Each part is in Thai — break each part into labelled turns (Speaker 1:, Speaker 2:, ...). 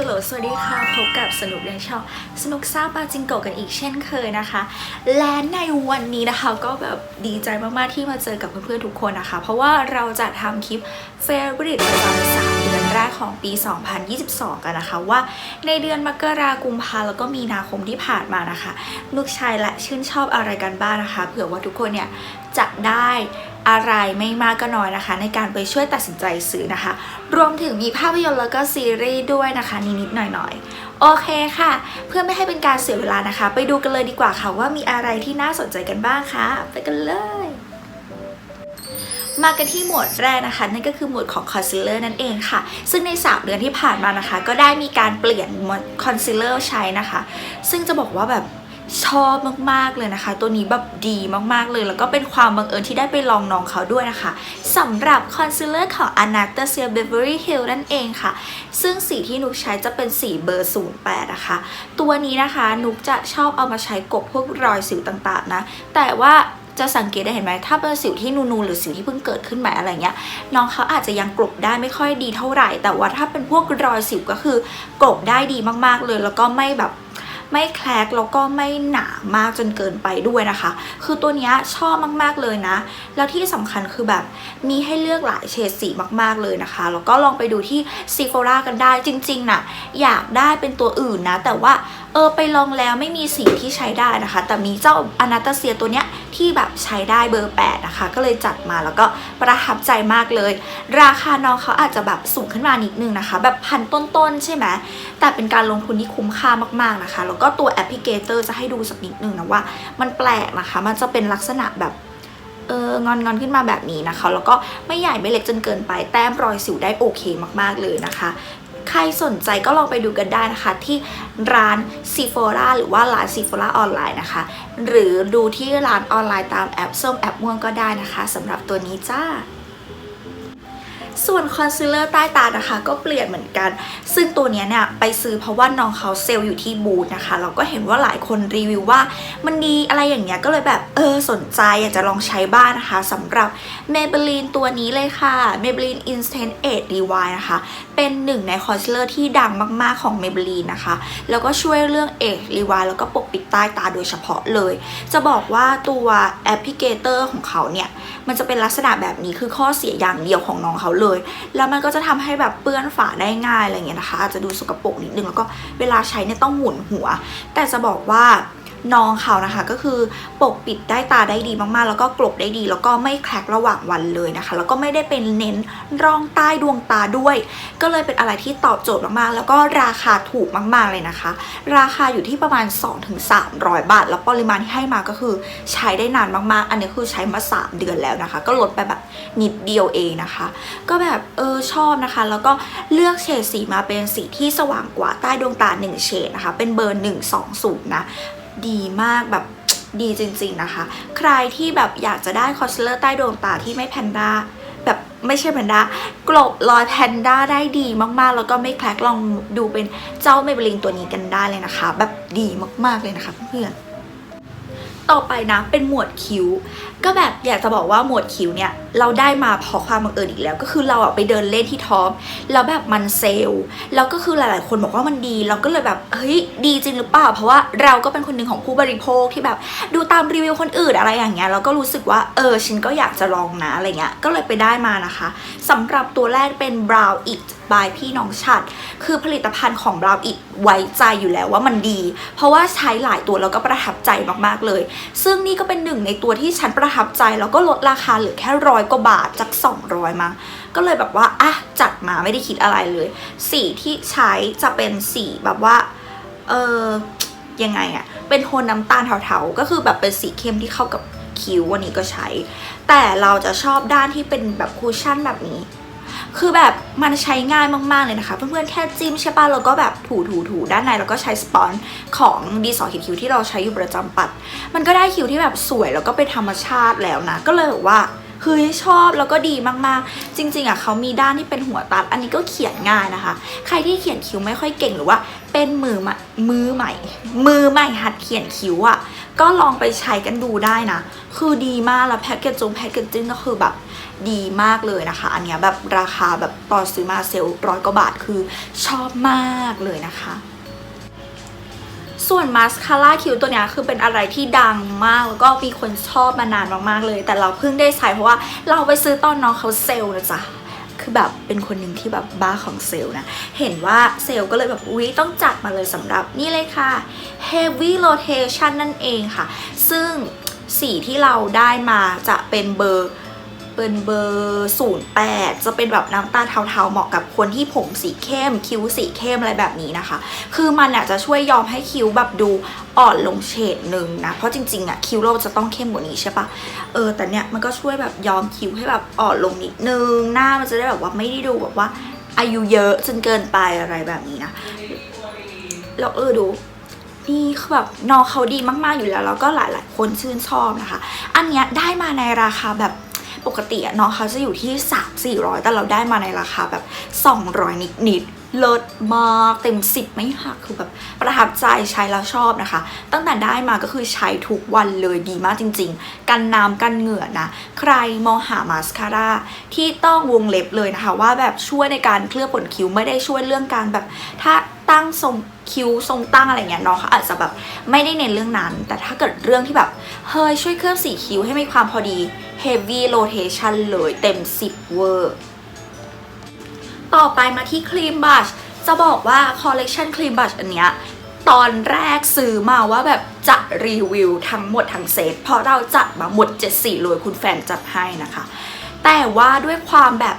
Speaker 1: ฮัลโหล สวัสดีค่ะ พบกับสนุกในช่องสนุกซ่าปาจิงโกกันอีกเช่นเคยนะคะ และในวันนี้นะคะก็แบบดีใจมากๆที่มาเจอกับเพื่อนๆทุกคนนะคะ เพราะว่าเราจะทำคลิป f a v o r i t e ประจำสามเดือนแรกของปี 2022 กันนะคะ ว่าในเดือนมกรากุมภาแล้วก็มีนาคมที่ผ่านมานะคะ ลูกชายและชื่นชอบอะไรกันบ้างนะคะ เผื่อว่าทุกคนเนี่ยจะได้ อะไรไม่มากก็น้อยนะคะ ในการไปช่วยตัดสินใจซื้อนะคะ รวมถึงมีภาพยนตร์แล้วก็ซีรีส์ด้วยนะคะนิดๆหน่อยๆ โอเคค่ะ เพื่อไม่ให้เป็นการเสียเวลานะคะ ไปดูกันเลยดีกว่าค่ะว่ามีอะไรที่น่าสนใจกันบ้างคะไปกันเลยมากันที่หมวดแรกนะคะ นั่นก็คือหมวดของคอนซีลเลอร์นั่นเองค่ะ ซึ่งใน 3 เดือนที่ผ่านมานะคะ ก็ได้มีการเปลี่ยนคอนซีลเลอร์ใช้นะคะ ซึ่งจะบอกว่าแบบ ชอบมากๆเลยนะคะ ตัวนี้แบบดีมากๆเลย แล้วก็เป็นความบังเอิญที่ได้ไปลองน้องเขาด้วยนะคะสำหรับคอนซีลเลอร์ของ Anastasia Beverly Hills นั่นเองค่ะ ซึ่งสีที่นุกใช้จะเป็นสีเบอร์ 08 นะคะ ตัวนี้นะคะนุกจะชอบเอามาใช้กบพวกรอยสิวต่างๆนะ แต่ว่าจะสังเกตได้เห็นไหมถ้าเป็นสิวที่นูนๆหรือสิวที่เพิ่งเกิดขึ้นใหม่อะไรเงี้ยน้องเขาอาจจะยังกลบได้ไม่ค่อยดีเท่าไหร่ แต่ว่าถ้าเป็นพวกรอยสิวก็คือกลบได้ดีมากๆเลย แล้วก็ไม่แบบ ไม่แคลกแล้วก็ไม่หนามากจนเกินไปด้วยนะคะ คือตัวเนี้ยชอบมากๆเลยนะ แล้วที่สำคัญคือแบบมีให้เลือกหลายเฉดสีมากๆเลยนะคะ แล้วก็ลองไปดูที่ซีโฟรากันได้จริงๆน่ะอยากได้เป็นตัวอื่นนะ แต่ว่า ออไปลองแล้วไม่มีสีที่ใช้ได้นะคะ แต่มีเจ้าอนาตาเซียตัวเนี้ยที่แบบใช้ได้เบอร์ 8 นะคะ ก็เลยจัดมาแล้วก็ประทับใจมากเลย ราคาน้องเขาอาจจะแบบสูงขึ้นมานิดนึงนะคะ แบบพันต้นๆ ใช่ไหมแต่เป็นการลงทุนที่คุ้มค่ามากๆนะคะ แล้วก็ตัวแอปพลิเคเตอร์จะให้ดูสักนิดนึงนะว่า มันแปลกนะคะ มันจะเป็นลักษณะแบบเอองอนงอนๆขึ้นมาแบบนี้นะคะ แล้วก็ไม่ใหญ่ไม่เล็กจนเกินไปแต้มรอยสิวได้โอเคมากๆเลยนะคะ ใครสนใจก็ลองไปดูกันได้นะคะ ที่ร้านซีโฟราหรือว่าร้านซีโฟราออนไลน์นะคะ หรือดูที่ร้านออนไลน์ตามแอปส้มแอปม่วงก็ได้นะคะสำหรับตัวนี้จ้า ส่วนคอนซีลเลอร์ใต้ตานะคะ ก็เปลี่ยนเหมือนกัน ซึ่งตัวนี้เนี่ยไปซื้อเพราะว่าน้องเขาเซลล์อยู่ที่บูธนะคะ เราก็เห็นว่าหลายคนรีวิวว่ามันดีอะไรอย่างเงี้ยก็เลยแบบเออสนใจอยากจะลองใช้บ้างนะคะสำหรับ Maybelline ตัวนี้เลยค่ะ Maybelline Instant Age Rewind นะคะ เป็นหนึ่งในคอนซีลเลอร์ที่ดังมากๆของ Maybelline นะคะ แล้วก็ช่วยเรื่อง Age Rewind แล้วก็ปกปิดใต้ตาโดยเฉพาะเลย จะบอกว่าตัวแอปพลิเคเตอร์ของเขาเนี่ยมันจะเป็นลักษณะแบบนี้คือข้อเสียอย่างเดียวของน้องเขาเลยแล้วมันก็จะทำให้แบบเปื้อนฝาได้ง่ายอะไรเงี้ยนะคะ อาจจะดูสกปรกนิดนึงแล้วก็เวลาใช้เนี่ยต้องหมุนหัว แต่จะบอกว่า น้องเขานะคะ ก็คือปกปิดได้ตาได้ดีมากๆ แล้วก็กลบได้ดี แล้วก็ไม่แคลกระหว่างวันเลยนะคะ แล้วก็ไม่ได้เป็นเน้นร่องใต้ดวงตาด้วย ก็เลยเป็นอะไรที่ตอบโจทย์มากๆ แล้วก็ราคาถูกมากๆเลยนะคะ ราคาอยู่ที่ประมาณ 2-300 บาท แล้วปริมาณที่ให้มาก็คือใช้ได้นานมากๆ อันนี้คือใช้มา 3 เดือนแล้วนะคะ ก็ลดไปแบบนิดเดียวเองนะคะ ก็แบบเออชอบนะคะ แล้วก็เลือกเฉดสีมาเป็นสีที่สว่างกว่าใต้ดวงตา1เฉดนะคะ เป็นเบอร์ 120นะ ดีมากแบบดีจริงๆนะคะ ใครที่แบบอยากจะได้คอนซีลเลอร์ใต้ดวงตาที่ไม่แพนด้าแบบไม่ใช่แพนด้ากลบรอยแพนด้าได้ดีมากๆ แล้วก็ไม่แคลกลองดูเป็นเจ้าเมเบลินตัวนี้กันได้เลยนะคะ แบบดีมากๆเลยนะคะเพื่อนๆ ต่อไปนะเป็นหมวดคิ้ว ก็แบบอยากจะบอกว่าหมวดคิ้วเนี่ยเราได้มาเพราะความบังเอิญอีกแล้ว ก็คือเราอะไปเดินเล่นที่ท็อปแล้วแบบมันเซลแล้วก็คือหลาย ๆ คนบอกว่ามันดี เราก็เลยแบบเฮ้ยดีจริงหรือเปล่า เพราะว่าเราก็เป็นคนหนึ่งของผู้บริโภคที่แบบ ดูตามรีวิวคนอื่นอะไรอย่างเงี้ยเราก็รู้สึกว่าเออฉันก็อยากจะลองนะอะไรเงี้ยก็เลยไปได้มานะคะสำหรับตัวแรกเป็น Brow It by พี่น้องชัด คือผลิตภัณฑ์ของ Brow It ไว้ใจอยู่แล้วว่ามันดี เพราะว่าใช้หลายตัวแล้วก็ประทับใจมากๆเลย ซึ่งนี่ก็เป็นหนึ่งในตัวที่ฉันประทับใจ แล้วก็ลดราคาเหลือแค่ร้อยกว่าบาทจาก 200มาก็เลยแบบว่าอะจัดมาไม่ได้คิดอะไรเลย สีที่ใช้จะเป็นสีแบบว่าเออยังไงอะเป็นโทนน้ำตาลเทาๆ ก็คือแบบเป็นสีเข้มที่เข้ากับคิ้ววันนี้ก็ใช้ แต่เราจะชอบด้านที่เป็นแบบคูชั่นแบบนี้ คือแบบมันใช้ง่ายมากๆเลยนะคะ เพื่อนๆแค่จิ้มใช่ป่ะแล้วก็แบบถูถูถูด้านในแล้วก็ใช้สปอนของดีสอคิ้วที่เราใช้อยู่ประจำปัด มันก็ได้คิ้วที่แบบสวยแล้วก็เป็นธรรมชาติแล้วนะ ก็เลยว่า เฮ้ยชอบแล้วก็ดีมากๆ จริง ๆอะเขามีด้านที่เป็นหัวตัด อันนี้ก็เขียนง่ายนะคะ ใครที่เขียนคิ้วไม่ค่อยเก่งหรือว่าเป็นมือใหม่มือใหม่ มือใหม่หัดเขียนคิ้วอะก็ลองไปใช้กันดูได้นะ คือดีมากแล้วแพ็กเกจจงแพ็กเกจจิ้งก็คือแบบดีมากเลยนะคะ อันเนี้ยแบบราคาแบบตอนซื้อมาเซลล์ร้อยกว่าบาทคือชอบมากเลยนะคะ ส่วนมาสคาร่าคิ้วตัวเนี้ยคือเป็นอะไรที่ดังมาก แล้วก็มีคนชอบมานานมากๆเลย แต่เราเพิ่งได้ใช้เพราะว่าเราไปซื้อตอนน้องเขาเซลล์นะจ๊ะคือแบบเป็นคนหนึ่งที่แบบบ้าของเซลล์นะ เห็นว่าเซลล์ก็เลยแบบอุ๊ยต้องจัดมาเลยสำหรับนี่เลยค่ะ heavy rotation นั่นเองค่ะ ซึ่งสีที่เราได้มาจะเป็นเบอร์ เป็นเบอร์08 จะเป็นแบบน้ำตาลเทาๆ เหมาะกับคนที่ผมสีเข้ม คิ้วสีเข้มอะไรแบบนี้นะคะ คือมันอะจะช่วยยอมให้คิ้วแบบดูอ่อนลงเฉดหนึ่งนะ เพราะจริงๆอะคิ้วเราจะต้องเข้มกว่านี้ใช่ปะเออแต่เนี้ยมันก็ช่วยแบบยอมคิ้วให้แบบอ่อนลงนิดนึง หน้ามันจะได้แบบว่าไม่ได้ดูแบบว่า อายุเยอะจนเกินไปอะไรแบบนี้นะแล้วเออดูนี่คือแบบน้องเขาดีมากๆอยู่แล้วแล้วก็หลายๆ คนชื่นชอบนะคะ อันเนี้ยได้มาในราคาแบบ ปกติอะน้องเขาจะอยู่ที่ 3 400 แต่เราได้มาในราคาแบบ 200 นิดๆ เลิศมากเต็ม10ไม่หักคือแบบประทับใจใช้แล้วชอบนะคะ ตั้งแต่ได้มาก็คือใช้ทุกวันเลยดีมากจริง ๆ กันน้ำกันเหงื่อนะ ใครมองหามาสคาร่าที่ต้องวงเล็บเลยนะคะ ว่าแบบช่วยในการเคลือบขนคิ้วไม่ได้ช่วยเรื่องการแบบ ถ้าตั้งทรงคิ้วทรงตั้งอะไรเงี้ยน้องเขาอาจจะแบบไม่ได้เน้นเรื่องนั้น แต่ถ้าเกิดเรื่องที่แบบเฮ้ยช่วยเคลือบสีคิ้วให้มีความพอดี heavy rotation เลยเต็ม 10 เวอร์ ต่อไปมาที่ครีมบัชจะบอกว่าคอลเลกชันครีมบัชอันเนี้ยตอนแรกซื้อมาว่าแบบจะรีวิวทั้งหมดทั้งเซตเพราะเราจัดมาหมด7สีเลยคุณแฟนจัดให้นะคะ แต่ว่าด้วยความแบบ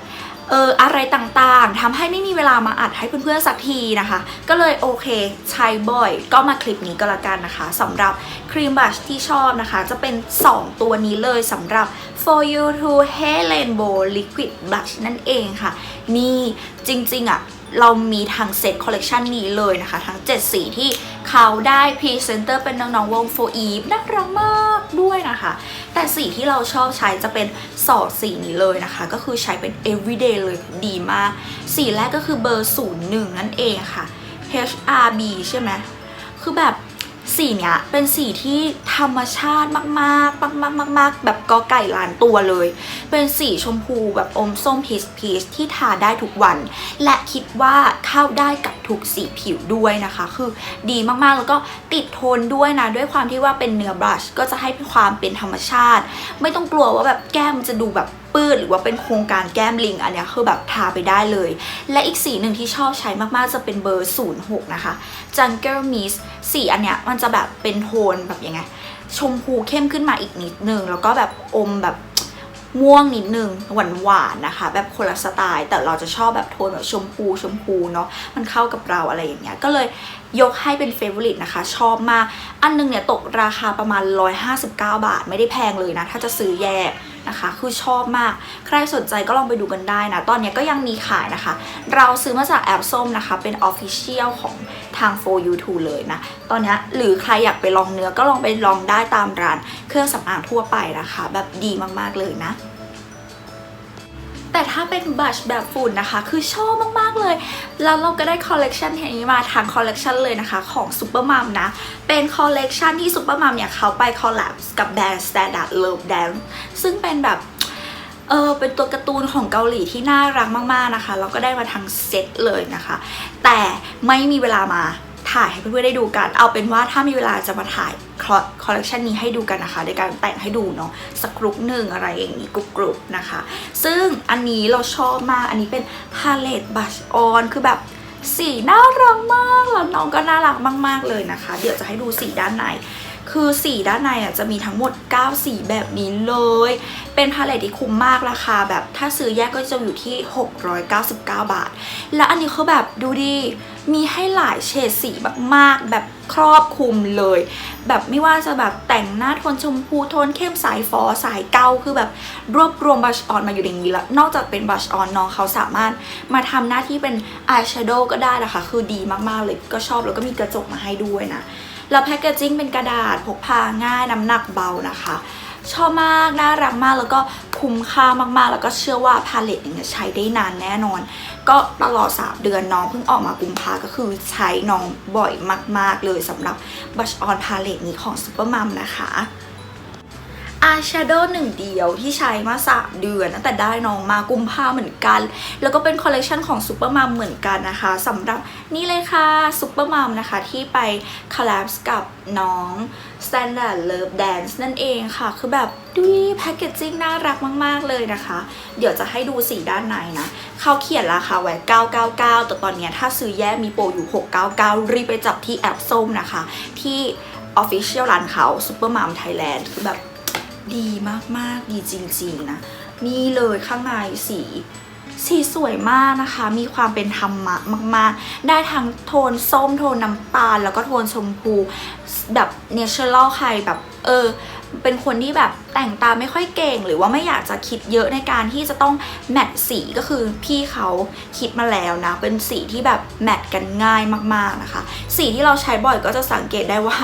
Speaker 1: เอออะไรต่างๆทำให้ไม่มีเวลามาอัดให้เพื่อนๆสักทีนะคะ ก็เลยโอเคใช้บ่อย ก็มาคลิปนี้ก็แล้วกันนะคะสำหรับครีมบัชที่ชอบนะคะ จะเป็น 2 ตัวนี้เลยสำหรับ For You to Hair Rainbow Liquid Blush นั่นเองค่ะ นี่จริงๆอะเรามีทางเซตคอลเลกชันนี้เลยนะคะ ทั้ง 7 สีที่เขาได้พรีเซนเตอร์เป็นน้องๆวง For Eve น่ารักมากด้วยนะคะ แต่สีที่เราชอบใช้จะเป็นสอดสีนี้เลยนะคะ ก็คือใช้เป็น everyday เลยดีมาก สีแรกก็คือเบอร์ 01 นั่นเองค่ะ HRB ใช่ไหมคือแบบ สีเนี้ยเป็นสีที่ธรรมชาติมากๆมากๆมากๆแบบกอไก่ล้านตัวเลย เป็นสีชมพูแบบอมส้มพีชพีชที่ทาได้ทุกวัน และคิดว่าเข้าได้กับทุกสีผิวด้วยนะคะ คือดีมากๆแล้วก็ติดโทนด้วยนะ ด้วยความที่ว่าเป็นเนื้อบลัชก็จะให้ความเป็นธรรมชาติ ไม่ต้องกลัวว่าแบบแก้มจะดูแบบปื้ดหรือว่าเป็นโครงการแก้มลิง อันเนี้ยคือแบบทาไปได้เลย และอีกสีหนึ่งที่ชอบใช้มากๆจะเป็นเบอร์ 06 นะคะ Jungle Mist สีอันเนี้ยมันจะแบบเป็นโทนแบบยังไง ชมพูเข้มขึ้นมาอีกนิดนึง แล้วก็แบบอมแบบม่วงนิดนึงหวานหวานๆนะคะ แบบคนละสไตล์ แต่เราจะชอบแบบโทนแบบชมพูชมพูเนาะมันเข้ากับเราอะไรอย่างเงี้ยก็เลยยกให้เป็นเฟเวอริตนะคะ ชอบมาก อันนึงเนี่ยตกราคาประมาณ 159 บาท ไม่ได้แพงเลยนะ ถ้าจะซื้อแยก นะคะ คือชอบมาก ใครสนใจก็ลองไปดูกันได้นะ ตอนนี้ก็ยังมีขายนะคะ เราซื้อมาจากแอปส้มนะคะ เป็น Official ของทาง for you to เลยนะ ตอนนี้หรือใครอยากไปลองเนื้อก็ลองไปลองได้ตามร้านเครื่องสำอางทั่วไปนะคะ แบบดีมากๆเลยนะ แต่ถ้าเป็นบัชแบบฝุ่นนะคะ คือชอบมาก ๆ เลย แล้วเราก็ได้คอลเลกชันนี้มาทางคอลเลกชันเลยนะคะ ของซูเปอร์มัมนะ เป็นคอลเลกชันที่ซูเปอร์มัมเนี่ยเขาไปคอลแลบกับแบรนด์ Standard Love Dance ซึ่งเป็นแบบเออเป็นตัวการ์ตูนของเกาหลีที่น่ารักมาก ๆ นะคะ เราก็ได้มาทั้งเซตเลยนะคะ แต่ไม่มีเวลามา ถ่ายให้เพื่อนๆได้ดูกัน เอาเป็นว่าถ้ามีเวลาจะมาถ่ายคอลเลกชันนี้ให้ดูกันนะคะในการแต่งให้ดูเนาะสักกรุ๊ปหนึ่งอะไรอย่างนี้กรุ๊ปๆนะคะ ซึ่งอันนี้เราชอบมากอันนี้เป็นพาเลตบัชออนคือแบบสีน่ารักมากแล้วน้องก็น่ารักมาก ๆ เลยนะคะ เดี๋ยวจะให้ดูสีด้านใน คือสีด้านในอะจะมีทั้งหมด 9 สีแบบนี้เลย เป็นพาเลตที่คุ้มมากราคาแบบถ้าซื้อแยกก็จะอยู่ที่ 699 บาท แล้วอันนี้เขาแบบดูดี มีให้หลายเฉดสีแบบมากแบบครอบคลุมเลย แบบไม่ว่าจะแบบแต่งหน้าโทนชมพูโทนเข้มสายฟอสายเกาคือแบบรวบรวมบัชออนมาอยู่ในนี้แล้ว นอกจากเป็นบัชออนน้องเขาสามารถมาทำหน้าที่เป็นอายแชโดว์ก็ได้นะคะ คือดีมากๆเลยก็ชอบแล้วก็มีกระจกมาให้ด้วยนะแล้วแพคเกจจิ้งเป็นกระดาษพกพาง่ายน้ำหนักเบานะคะ ชอบมาก น่ารักมากแล้วก็คุ้มค่ามากๆ แล้วก็เชื่อว่าพาเลตเนี่ยใช้ได้นานแน่นอน ก็ตลอด 3 เดือนน้องเพิ่งออกมากุมภาก็คือใช้น้องบ่อยมาก ๆ เลยสำหรับบัชออนพาเลตนี้ของซูเปอร์มัมนะคะ อายแชโดว์หนึ่งเดียวที่ใช้มา3เดือนตั้งแต่ได้น้องมากุมภาเหมือนกัน แล้วก็เป็นคอลเลคชันของซูเปอร์มัมเหมือนกันนะคะสำหรับนี่เลยค่ะซูเปอร์มัมนะคะที่ไปคอลแลบกับน้อง Standard Love Dance นั่นเองค่ะ คือแบบดูแพคเกจจิ้งน่ารักมาก ๆ เลยนะคะ เดี๋ยวจะให้ดูสีด้านในนะ เขาเขียนราคาไว้ 999 แต่ตอนนี้ถ้าซื้อแยกมีโปรอยู่ 699 รีบไปจับที่แอปส้มนะคะ ที่ Official ร้านเขา Super Mom Thailand คือแบบ ดีมากๆ ดีจริงๆนะ นี่เลยข้างในสี สีสวยมากนะคะ มีความเป็นธรรมะมาก ๆ ได้ทั้งโทนส้ม โทนน้ำตาล แล้วก็โทนชมพูแบบเนเชอรัลใครแบบเออเป็นคนที่แบบแต่งตาไม่ค่อยเก่ง หรือว่าไม่อยากจะคิดเยอะในการที่จะต้องแมทสีก็คือพี่เขาคิดมาแล้วนะ เป็นสีที่แบบแมทกันง่ายมากๆนะคะ สีที่เราใช้บ่อยก็จะสังเกตได้ว่า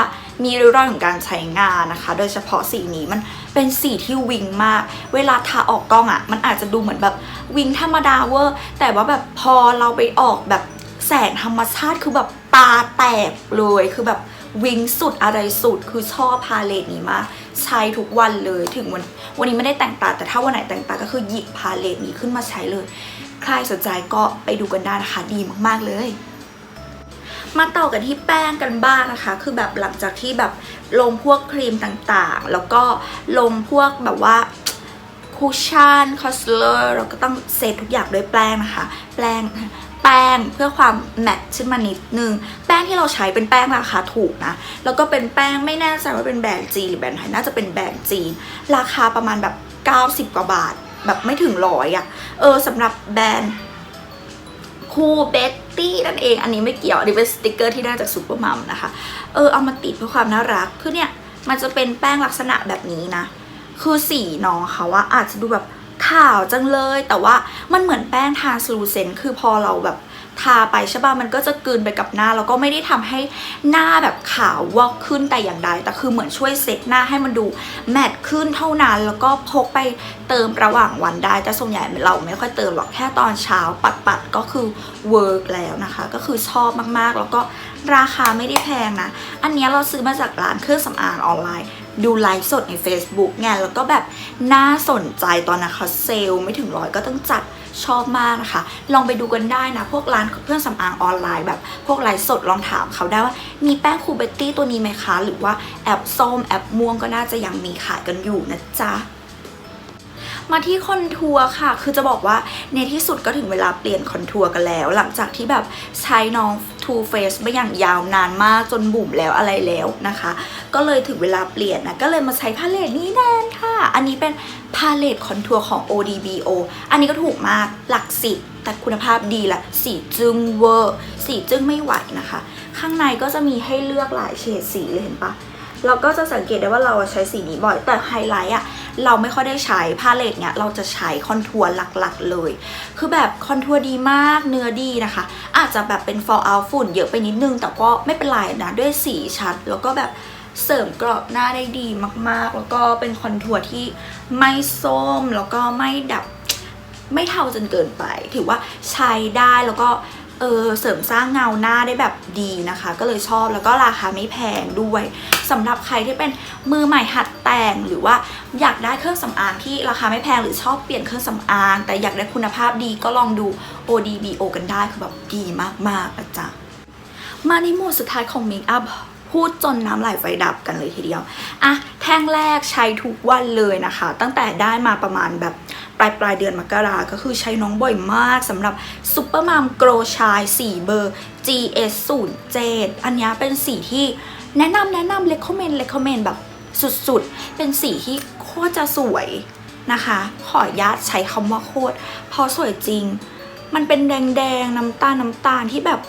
Speaker 1: มีริ้วรอยของการใช้งานนะคะ โดยเฉพาะสีนี้มันเป็นสีที่วิงมาก เวลาทาออกกล้องอะ่ะ มันอาจจะดูเหมือนแบบวิงธรรมดาเวอร์ แต่ว่าแบบพอเราไปออกแบบแสงธรรมชาติคือแบบตาแตกเลยคือแบบวิงสุดอะไรสุดคือชอบพาเลตนี้มากใช้ทุกวันเลยถึงวันวันนี้ไม่ได้แต่งตาแต่ถ้าวันไหนแต่งตาก็คือหยิบพาเลตนี้ขึ้นมาใช้เลย ใครสนใจก็ไปดูกันได้นะคะดีมากๆเลย มาต่อกันที่แป้งกันบ้างนะคะ คือแบบหลังจากที่แบบลงพวกครีมต่างๆ แล้วก็ลงพวกแบบว่าคูชั่นคอสเลอร์เราก็ต้องเซตทุกอย่างด้วยแป้งนะคะ แป้งแป้งเพื่อความแมทขึ้นมานิดนึง แป้งที่เราใช้เป็นแป้งราคาถูกนะ แล้วก็เป็นแป้งไม่แน่ใจว่าเป็นแบรนด์จีนหรือแบรนด์ไทยน่าจะเป็นแบรนด์จีน ราคาประมาณแบบ 90 กว่าบาท แบบไม่ถึงร้อยอะ่ะ เออสำหรับแบรนด์คูเบต ตี้นั่นเอง อันนี้ไม่เกี่ยว อันนี้เป็นสติกเกอร์ที่ได้จากซูเปอร์มัมนะคะ เออเอามาติดเพื่อความน่ารัก คือเนี่ยมันจะเป็นแป้งลักษณะแบบนี้นะ คือสีน้องเขาว่าอาจจะดูแบบขาวจังเลย แต่ว่ามันเหมือนแป้งทาสลูเซนคือพอเราแบบ ทาไปใช่ป่ะมันก็จะกลืนไปกับหน้าแล้วก็ไม่ได้ทำให้หน้าแบบขาววอกขึ้นแต่อย่างใดแต่คือเหมือนช่วยเซตหน้าให้มันดูแมตต์ขึ้นเท่านั้น แล้วก็พกไปเติมระหว่างวันได้แต่ส่วนใหญ่เราไม่ค่อยเติมหรอกแค่ตอนเช้าปัดๆก็คือเวิร์กแล้วนะคะ ก็คือชอบมากๆ แล้วก็ราคาไม่ได้แพงนะ อันนี้เราซื้อมาจากร้านเครื่องสำอางออนไลน์ ดูไลฟ์สดใน Facebook ไงแล้วก็แบบน่าสนใจตอนนะคะเซลล์ไม่ถึงร้อยก็ต้องจัด ชอบมากนะคะ ลองไปดูกันได้นะ พวกร้านเครื่องสำอางออนไลน์แบบ พวกไลฟ์สดลองถามเขาได้ว่ามีแป้งคูเบตตี้ตัวนี้ไหมคะ หรือว่าแอปส้มแอปม่วงก็น่าจะยังมีขายกันอยู่นะจ๊ะมาที่คอนทัวร์ค่ะ คือจะบอกว่าในที่สุดก็ถึงเวลาเปลี่ยนคอนทัวร์กันแล้ว หลังจากที่แบบใช้น้อง Too Faced มาอย่างยาวนานมากจนบุ่มแล้วอะไรแล้วนะคะ ก็เลยถึงเวลาเปลี่ยนนะ ก็เลยมาใช้พาเลตนี้แทนค่ะ อันนี้เป็นพาเลตคอนทัวร์ของ ODBO อันนี้ก็ถูกมากหลักสิบแต่คุณภาพดีแหละสีจึงเวอร์สีจึงไม่ไหวนะคะ ข้างในก็จะมีให้เลือกหลายเฉดสีเลยเห็นปะเราก็จะสังเกตได้ว่าเราใช้สีนี้บ่อยแต่ไฮไลท์อะ เราไม่ค่อยได้ใช้พาเลตเนี่ยเราจะใช้คอนทัวร์หลักๆเลย คือแบบคอนทัวร์ดีมากเนื้อดีนะคะ อาจจะแบบเป็น fall out ฝุ่นเยอะไปนิดนึง แต่ก็ไม่เป็นไรนะด้วยสีชัด แล้วก็แบบเสริมกรอบหน้าได้ดีมากๆ แล้วก็เป็นคอนทัวร์ที่ไม่ส้มแล้วก็ไม่ดับไม่เทาจนเกินไป ถือว่าใช้ได้แล้วก็ เออเสริมสร้างเงาหน้าได้แบบดีนะคะ ก็เลยชอบแล้วก็ราคาไม่แพงด้วยสำหรับใครที่เป็นมือใหม่หัดแต่งหรือว่าอยากได้เครื่องสำอางที่ราคาไม่แพงหรือชอบเปลี่ยนเครื่องสำอาง แต่อยากได้คุณภาพดีก็ลองดู ODBO กันได้คือแบบดีมากๆนะจ๊ะมาในหมวดสุดท้ายของ Make Up พู พูดจนน้ำไหลไฟดับกันเลยทีเดียวอะแท่งแรกใช้ทุกวันเลยนะคะ ตั้งแต่ได้มาประมาณแบบปลายปลายเดือนมกราก็คือใช้น้องบ่อยมากสำหรับซุปเปอร์มัมโกรชาย 4 เบอร์ GS 0 7อันนี้เป็นสีที่แนะนำแนะนำ recommend recommend แบบสุดๆ เป็นสีที่โคตรจะสวยนะคะ ขออนุญาตใช้คำว่าโคตรเพราะสวยจริง มันเป็นแดงๆ น้ำตาลน้ำตาลที่แบบ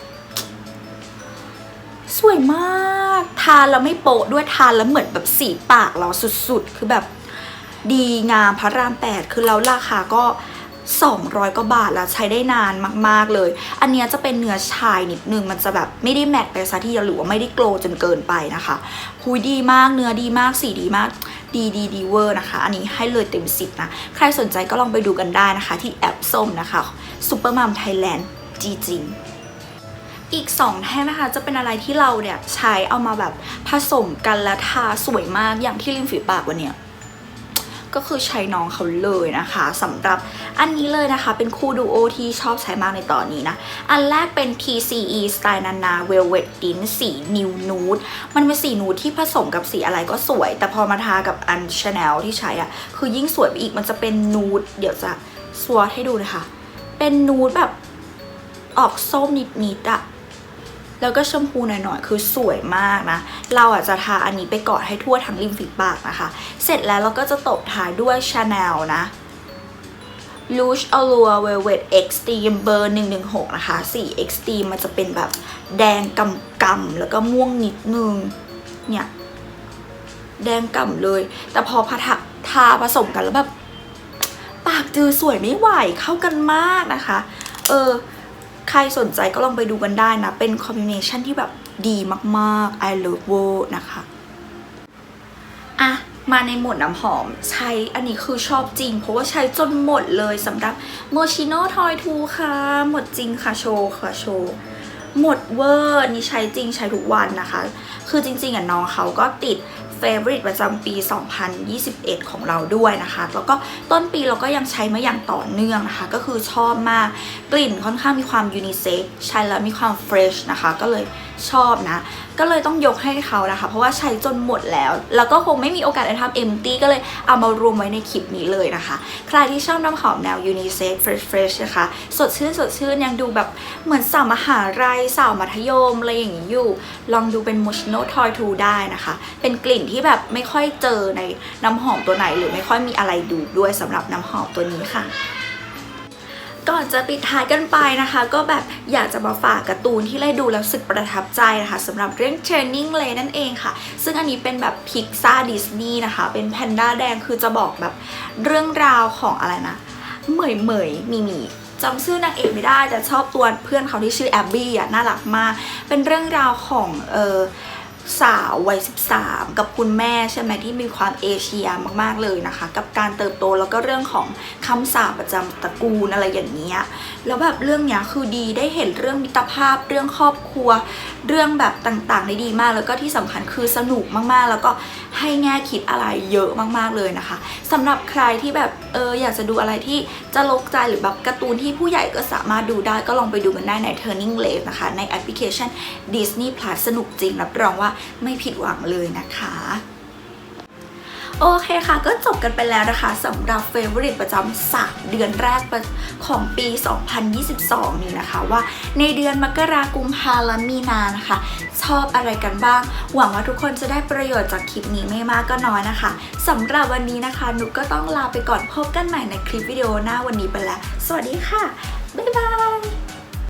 Speaker 1: สวยมาก ทานแล้วไม่โปะด้วยทานแล้วเหมือนแบบสีปากเราสุดๆ คือแบบดีงามพระรามแปดคือแล้วราคาก็ 200กว่าบาทแล้วใช้ได้นานมากๆเลย อันเนี้ยจะเป็นเนื้อชายนิดนึงมันจะแบบไม่ได้แมตต์ไปซะทีเดียวหรือว่าไม่ได้โกลจนเกินไปนะคะหุยดีมากเนื้อดีมากสีดีมากดีดีดีเวอร์นะคะ อันนี้ให้เลยเต็มสิบนะใครสนใจก็ลองไปดูกันได้นะคะ ที่แอปส้มนะคะ Super Mom Thailand จีจริง อีก 2 แท่งนะคะ จะเป็นอะไรที่เราเนี่ยใช้เอามาแบบผสมกันและทาสวยมากอย่างที่ริมฝีปากวันเนี้ยก็คือใช้น้องเขาเลยนะคะสำหรับอันนี้เลยนะคะ เป็นคู่ดูโอที่ชอบใช้มากในตอนนี้นะ อันแรกเป็น TCE Style Nana Velvet Tint สีนิวนูดมันเป็นสีนูดที่ผสมกับสีอะไรก็สวย แต่พอมาทากับอัน Chanel ที่ใช้อะคือยิ่งสวยไปอีกมันจะเป็นนูดเดี๋ยวจะสวอตให้ดูนะคะ เป็นนูดแบบออกส้มนิดๆอะ แล้วก็ชมพูหน่อยๆ คือสวยมากนะ เราอะจะทาอันนี้ไปก่อนให้ทั่วทั้งริมฝีปากนะคะ เสร็จแล้วเราก็จะตบท้ายด้วย Chanel นะ Rouge Allure Velvet Extreme เบอร์ 116 นะคะ สี Extreme มันจะเป็นแบบแดงกำกำๆแล้วก็ม่วงนิดนึง เนี่ย แดงกำเลย แต่พอพทะทาผสมกันแล้วแบบ ปากจือสวยไม่ไหวเข้ากันมากนะคะ เออ ใครสนใจก็ลองไปดูกันได้นะ เป็นคอมบิเนชันที่แบบดีมากๆ I love w o นะคะอะมาในหมวดน้ำหอมใช้อันนี้คือชอบจริง เพราะว่าใช้จนหมดเลยสำหรับ Moschino Toy 2 ค่ะ หมดจริงค่ะโชว์ค่ะโชว์หมดเวอร์นี่ใช้จริงใช้ทุกวันนะคะ คือจริงๆอะน้องเขาก็ติด เฟเวอริตประจำปี 2021 ของเราด้วยนะคะ แล้วก็ต้นปีเราก็ยังใช้มาอย่างต่อเนื่องนะคะ ก็คือชอบมากกลิ่นค่อนข้างมีความยูนิเซ็กใช้แล้วมีความเฟรชนะคะ ก็เลยชอบนะ ก็เลยต้องยกให้เขานะคะ เพราะว่าใช้จนหมดแล้ว แล้วก็คงไม่มีโอกาสได้ทำเอ็มตี้ก็เลยเอามารวมไว้ในคลิปนี้เลยนะคะ ใครที่ชอบน้ำหอมแนวยูนิเซ็กเฟรชเฟรชนะคะ สดชื่นสดชื่นยังดูแบบเหมือนสาวมหาลัยสาวมัธยมอะไรอย่างนี้อยู่ ลองดูเป็น Moschino Toy 2ได้นะคะ เป็นกลิ่นที่แบบไม่ค่อยเจอในน้ำหอมตัวไหน หรือไม่ค่อยมีอะไรดูด้วยสำหรับน้ำหอมตัวนี้ค่ะ ก่อนจะปิดท้ายกันไปนะคะ ก็แบบอยากจะมาฝากการ์ตูนที่ได้ดูแล้วสึกประทับใจนะคะสำหรับเรื่อง Turning Lane นั่นเองค่ะ ซึ่งอันนี้เป็นแบบพิกซ่าดิสนีย์นะคะ เป็นแพนด้าแดงคือจะบอกแบบเรื่องราวของอะไรนะ เหมยเหมยมีมีจำชื่อนางเอกไม่ได้แต่ชอบตัวเพื่อนเขาที่ชื่อแอบบี้อะน่ารักมาก เป็นเรื่องราวของเออ สาววัย 13 กับคุณแม่ใช่ไหมที่มีความเอเชียมากๆเลยนะคะ กับการเติบโตแล้วก็เรื่องของคำสาปประจำตระกูลอะไรอย่างเงี้ยแล้วแบบเรื่องเนี้ยคือดีได้เห็นเรื่องมิตรภาพ เรื่องครอบครัว เรื่องแบบต่างๆได้ดีมาก แล้วก็ที่สำคัญคือสนุกมากๆ แล้วก็ให้แง่คิดอะไรเยอะมากๆเลยนะคะสำหรับใครที่แบบเอออยากจะดูอะไรที่จะลกใจหรือแบบการ์ตูนที่ผู้ใหญ่ก็สามารถดูได้ก็ลองไปดูกันได้ใน Turning Lane นะคะในแอปพลิเคชัน Disney Plus สนุกจริงรับรองว่าไม่ผิดหวังเลยนะคะโอเคค่ะ ก็จบกันไปแล้วนะคะสำหรับ Favorite ประจำสักเดือนแรกของปี 2022 นี้นะคะ ว่าในเดือนมกรากุมภาและมีนานะคะ ชอบอะไรกันบ้าง หวังว่าทุกคนจะได้ประโยชน์จากคลิปนี้ไม่มากก็น้อยนะคะสำหรับวันนี้นะคะ นุกก็ต้องลาไปก่อนพบกันใหม่ในคลิปวิดีโอหน้าวันนี้ไปแล้ว สวัสดีค่ะ บ๊ายบาย